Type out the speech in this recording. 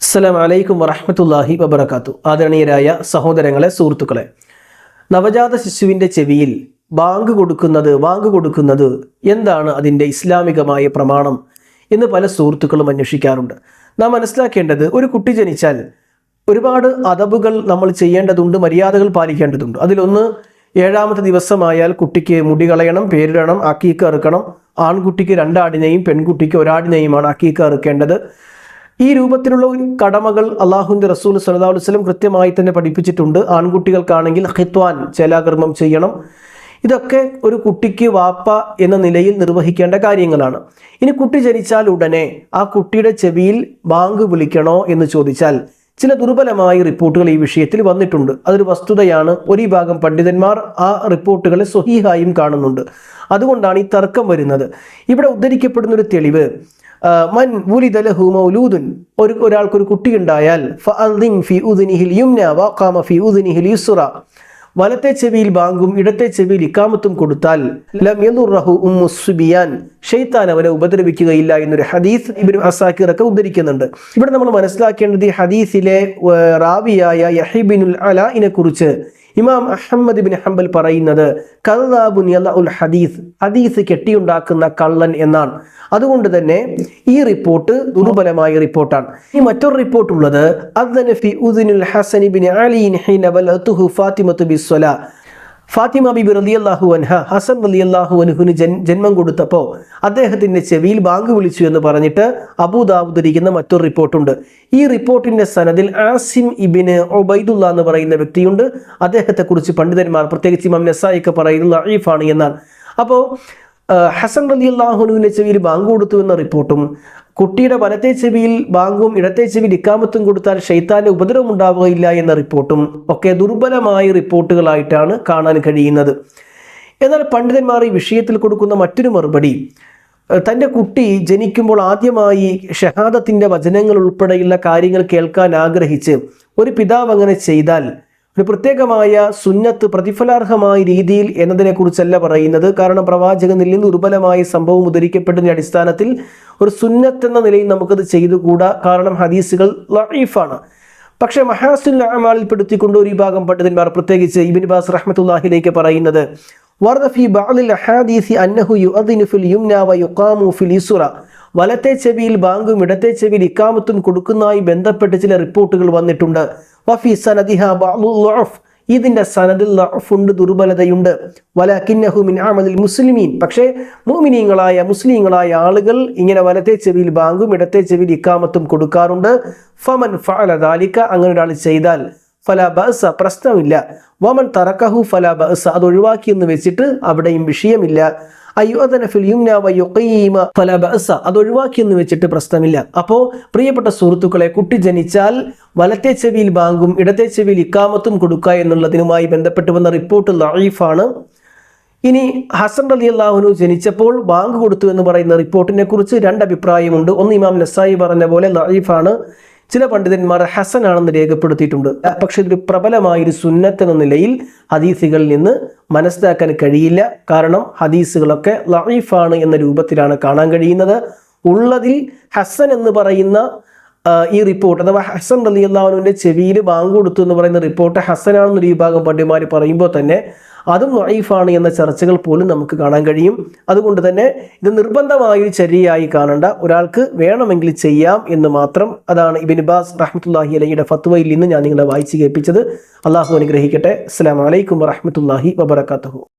അസ്സലാം വലൈക്കും വറഹമത്തല്ലാഹി വബർക്കാത്തു ആദരണീയരായ സഹോദരങ്ങളെ സുഹൃത്തുക്കളെ നവജാത ശിശുവിന്റെ ചെവിയിൽ ബാങ്ക് കൊടുക്കുന്നത് വാങ്ക് കൊടുക്കുന്നത് എന്താണ് അതിന്റെ ഇസ്ലാമികമായ പ്രമാണം എന്ന് പല സുഹൃത്തുക്കളും അന്വേഷിക്കാറുണ്ട്. നാം മനസ്സിലാക്കേണ്ടത് ഒരു കുട്ടി ജനിച്ചാൽ ഒരുപാട് അതബുകൾ നമ്മൾ ചെയ്യേണ്ടതുണ്ട് മര്യാദകൾ പാലിക്കേണ്ടതുണ്ട്. അതിലൊന്ന് ഏഴാമത്തെ ദിവസമായാൽ കുട്ടിക്ക് മുടി കളയണം പേരിടണം അക്കീക്ക് അറുക്കണം. ആൺകുട്ടിക്ക് രണ്ടാടിനെയും പെൺകുട്ടിക്ക് ഒരാടിനെയുമാണ് അക്കീക്ക് അറുക്കേണ്ടത്. ഈ രൂപത്തിലുള്ള കടമകൾ അള്ളാഹുവിന്റെ റസൂൽ അലൈഹി വസല്ലം കൃത്യമായി തന്നെ പഠിപ്പിച്ചിട്ടുണ്ട്. ആൺകുട്ടികൾക്കാണെങ്കിൽ ഹിത്വാൻ ചേലാകർമ്മം ചെയ്യണം. ഇതൊക്കെ ഒരു കുട്ടിക്ക് വാപ്പ എന്ന നിലയിൽ നിർവഹിക്കേണ്ട കാര്യങ്ങളാണ്. ഇനി കുട്ടി ജനിച്ചാൽ ഉടനെ ആ കുട്ടിയുടെ ചെവിയിൽ ബാങ്ക് വിളിക്കണോ എന്ന് ചോദിച്ചാൽ ചില ദുർബലമായ റിപ്പോർട്ടുകൾ ഈ വിഷയത്തിൽ വന്നിട്ടുണ്ട്. അതൊരു വസ്തുതയാണ്. ഒരു ഭാഗം പണ്ഡിതന്മാർ ആ റിപ്പോർട്ടുകളെ സ്വഹീഹായും കാണുന്നുണ്ട്. അതുകൊണ്ടാണ് ഈ തർക്കം വരുന്നത്. ഇവിടെ ഉദ്ധരിക്കപ്പെടുന്ന ഒരു തെളിവ് മൻ വുലിദ ലഹു മൗലൂദുൻ. ഒരു ഒരാൾക്കൊരു കുട്ടി ഉണ്ടായാൽ ഫി ഉദിനിഹിൽ യുംന വഖാമ ഫി ഉദിനിഹിൽ യുസ്റ. വലത്തെ ചെവിയിൽ ബാങ്കും ഇടത്തെ ചെവിയിൽ ഇക്കാമത്തും കൊടുത്താൽ ലം യദുറഹു ഉമ്മു സുബിയാൻ. ഷെയ്ത്താൻ അവനെ ഉപദ്രവിക്കുകയില്ല എന്നൊരു ഹദീസ് ഇബ്നു അസാക്കിർ ഒക്കെ ഉദ്ധരിക്കുന്നുണ്ട്. ഇവിടെ നമ്മൾ മനസ്സിലാക്കേണ്ടത് ഈ ഹദീസിലെ റാവിയായ യഹിബിനുൽ അലാഇനെ കുറിച്ച് ഇമാം അഹമ്മദ് ബിൻ ഹംബൽ പറയുന്നത് കല്ലാബുൻ യലഉൽ ഹദീസ് ഹദീസ് കെട്ടിയുണ്ടാക്കുന്ന കള്ളൻ എന്നാണ്. അതുകൊണ്ട് തന്നെ ഈ റിപ്പോർട്ട് ദുർബലമായ റിപ്പോർട്ടാണ്. ഈ മറ്റൊരു റിപ്പോർട്ട് ഉള്ളത് ഫാത്തിമ ബിബി റളിയല്ലാഹു അൻഹ ഹസൻ റളിയല്ലാഹു അൻഹുവിന് ജൻ ജന്മം കൊടുത്തപ്പോൾ അദ്ദേഹത്തിന്റെ ചെവിയിൽ ബാങ്ക് വിളിച്ചു എന്ന് പറഞ്ഞിട്ട് അബൂദാബുദരിക്കുന്ന മറ്റൊരു റിപ്പോർട്ടുണ്ട്. ഈ റിപ്പോർട്ടിന്റെ സനദിൽ ആസിം ഇബിന് ഒബൈദുല്ല എന്ന് പറയുന്ന വ്യക്തിയുണ്ട്. അദ്ദേഹത്തെക്കുറിച്ച് പണ്ഡിതന്മാർ പ്രത്യേകിച്ച് ഇമാം നസായിക്ക് പറയുന്നത് അഴീഫാണ് എന്നാണ്. അപ്പോൾ ഹസൻ റലി അള്ളാഹുനുവിന്റെ ചെവിയിൽ ബാങ്ക് കൊടുത്തു എന്ന റിപ്പോർട്ടും കുട്ടിയുടെ വലത്തെ ചെവിയിൽ ബാങ്കും ഇടത്തെ ചെവി ഇക്കാമത്തും കൊടുത്താൽ ഷെയ്ത്താന്റെ ഉപദ്രവം ഉണ്ടാവുകയില്ല എന്ന റിപ്പോർട്ടും ഒക്കെ ദുർബലമായ റിപ്പോർട്ടുകളായിട്ടാണ് കാണാൻ കഴിയുന്നത്. എന്നാൽ പണ്ഡിതന്മാർ ഈ വിഷയത്തിൽ കൊടുക്കുന്ന മറ്റൊരു മറുപടി തന്റെ കുട്ടി ജനിക്കുമ്പോൾ ആദ്യമായി ഷഹാദത്തിന്റെ വചനങ്ങൾ ഉൾപ്പെടെയുള്ള കാര്യങ്ങൾ കേൾക്കാൻ ആഗ്രഹിച്ച് ഒരു പിതാവ് അങ്ങനെ ചെയ്താൽ ഒരു പ്രത്യേകമായ സുന്നത്ത് പ്രതിഫലാർഹമായ രീതിയിൽ എന്നതിനെക്കുറിച്ചല്ല പറയുന്നത്. കാരണം പ്രവാചകനിൽ നിന്ന് ദുർബലമായ സംഭവം ഉദ്ധരിക്കപ്പെട്ടതിന്റെ അടിസ്ഥാനത്തിൽ ഒരു സുന്നത്ത് എന്ന നിലയിൽ നമുക്കത് ചെയ്തുകൂടാ. കാരണം ഹദീസുകൾ ലൈഫാണ് പക്ഷേ മഹാസുൽ അമാലിൽ പെടുത്തിക്കൊണ്ട് ഒരു വിഭാഗം പണ്ഡിതന്മാർ പ്രത്യേകിച്ച് ഇബിൻ ബാസ് റഹ്മത്തുല്ലാഹിലേക്ക് പറയുന്നത് അഹാദീസി അന്നഹു യുഅദിനു ഫിൽ വ യുഖാമു ഫിൽ വലത്തെ ചെവിയിൽ ബാങ്കും ഇടത്തെ ചെവിയിൽ ഇക്കാമത്തും കൊടുക്കുന്നതായി ബന്ധപ്പെട്ട് ചില റിപ്പോർട്ടുകൾ വന്നിട്ടുണ്ട്. വഫി സനദിഹ ബഅദു ളുഅഫ് ഇതിന്റെ സനദിൽ ഉണ്ട് ദുർബലതയുണ്ട്. വലക്കിന്നഹു മിൻ അമലിൽ മുസ്ലിമീൻ. പക്ഷേ മോമിനീങ്ങളായ മുസ്ലിങ്ങളായ ആളുകൾ ഇങ്ങനെ വലത്തെ ചെവിയിൽ ബാങ്കും ഇടത്തെ ചെവിയിൽ ഇക്കാമത്തും കൊടുക്കാറുണ്ട്. ഫമൻ ഫഅല അങ്ങനെ ഒരാൾ ചെയ്താൽ ഫല ബഅസ പ്രശ്നമില്ല. വമൻ തറക്കഹു ഫല ബഅസ അത് ഒഴിവാക്കി എന്ന് വെച്ചിട്ട് അവിടെയും വിഷയമില്ല. അത് ഒഴിവാക്കി എന്ന് വെച്ചിട്ട് പ്രശ്നമില്ല. അപ്പോൾ പ്രിയപ്പെട്ട സുഹൃത്തുക്കളെ കുട്ടി ജനിച്ചാൽ വലത്തെ ചെവിയിൽ ബാങ്കും ഇടത്തെ ചെവിയിൽ ഇക്കാമത്തും കൊടുക്കുക എന്നുള്ളതിനുമായി ബന്ധപ്പെട്ട് വന്ന റിപ്പോർട്ട് ലൈഫാണ് ഇനി ഹസൻ അലി അള്ളാഹുനു ജനിച്ചപ്പോൾ ബാങ്ക് കൊടുത്തു എന്ന് പറയുന്ന റിപ്പോർട്ടിനെ കുറിച്ച് രണ്ട് അഭിപ്രായമുണ്ട്. ഒന്ന് ഇമാം നസായി പറഞ്ഞ പോലെ ലൈഫാണ് ചില പണ്ഡിതന്മാർ ഹസൻ ആണെന്ന് രേഖപ്പെടുത്തിയിട്ടുണ്ട് പക്ഷെ ഇതൊരു പ്രബലമായൊരു സുന്നത്ത് എന്ന നിലയിൽ ഹദീസുകളിൽ നിന്ന് മനസ്സിലാക്കാൻ കഴിയില്ല. കാരണം ഹദീസുകളൊക്കെ ലൈഫാണ് എന്ന രൂപത്തിലാണ് കാണാൻ കഴിയുന്നത്. ഉള്ളതിൽ ഹസൻ എന്ന് പറയുന്ന ഈ റിപ്പോർട്ട് അഥവാ ഹസൻ അലി അള്ളാഹുവിന്റെ ചെവിയിൽ ബാങ്ക് കൊടുത്തു എന്ന് പറയുന്ന റിപ്പോർട്ട് ഹസനാണെന്നൊരു വിഭാഗം പണ്ഡിമാർ പറയുമ്പോൾ തന്നെ അതും വൈഫാണ് എന്ന ചർച്ചകൾ പോലും നമുക്ക് കാണാൻ കഴിയും. അതുകൊണ്ട് തന്നെ ഇത് നിർബന്ധമായൊരു ചരിയായി കാണണ്ട. ഒരാൾക്ക് വേണമെങ്കിൽ ചെയ്യാം എന്ന് മാത്രം അതാണ് ഇബിൻ ബാസ് റഹ്മത്തുല്ലാഹി അലഹിയുടെ ഫത്വയിൽ നിന്ന് ഞാൻ നിങ്ങളെ വായിച്ച് കേൾപ്പിച്ചത്. അള്ളാഹു അനുഗ്രഹിക്കട്ടെ. അസ്സാം വലൈക്കും വറഹമത്തല്ലാഹി വബർക്കാത്തു